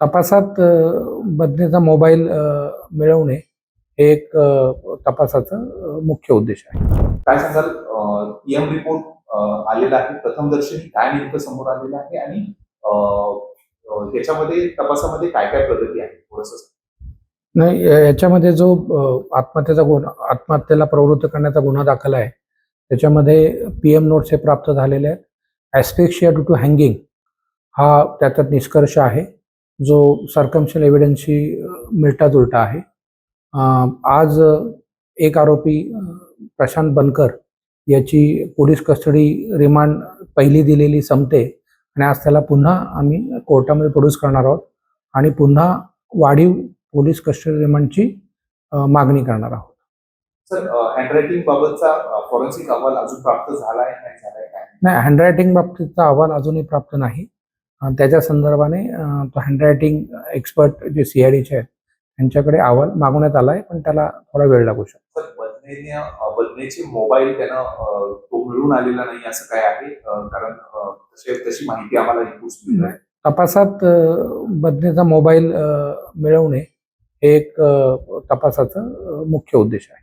तपासात बदनेचा मोबाईल मिळवणे हे एक तपासाचं मुख्य उद्देश आहे. काय सांगाल? पीएम रिपोर्ट आलेला आहे प्रथमदर्शनी काय नेमकं समोर आलेलं आहे आणि त्याच्यामध्ये तपासामध्ये काय काय प्रगती आहे? थोडस नाही याच्यामध्ये जो आत्महत्येचा गुन्हा आत्महत्येला प्रवृत्त करण्याचा गुन्हा दाखल आहे त्याच्यामध्ये पी एम नोट्स हे प्राप्त झालेले आहेत. ॲस्पेक्शिया ड्यू टू हँगिंग हा त्याच्यात निष्कर्ष आहे. जो सर्कमशन एव्हिडन्सशी मिळता जुळता आहे. आज एक आरोपी प्रशांत बनकर याची पोलीस कस्टडी रिमांड पहिली दिलेली संपते आणि आज त्याला पुन्हा आम्ही कोर्टामध्ये प्रोड्यूस करणार आहोत आणि पुन्हा वाढीव पोलीस कस्टडी रिमांडची मागणी करणार आहोत. सर हँडरायटिंग बाबतचा फॉरेन्सिक अहवाल अजून प्राप्त झालाय काय? नाही हँडरायटिंग बाबतीतचा अहवाल अजूनही प्राप्त नाही. त्याच्या संदर्भाने तो हँडरायटिंग एक्सपर्ट जे सी आय डीचे आहेत त्यांच्याकडे अहवाल मागवण्यात आला आहे पण त्याला थोडा वेळ लागू शकतो. बदनेचे मोबाईल त्यानं तो मिळून आलेला नाही असं काय आहे? कारण तशी माहिती आम्हाला. तपासात बदनेचा मोबाईल मिळवणे हे एक तपासाचं मुख्य उद्देश आहे.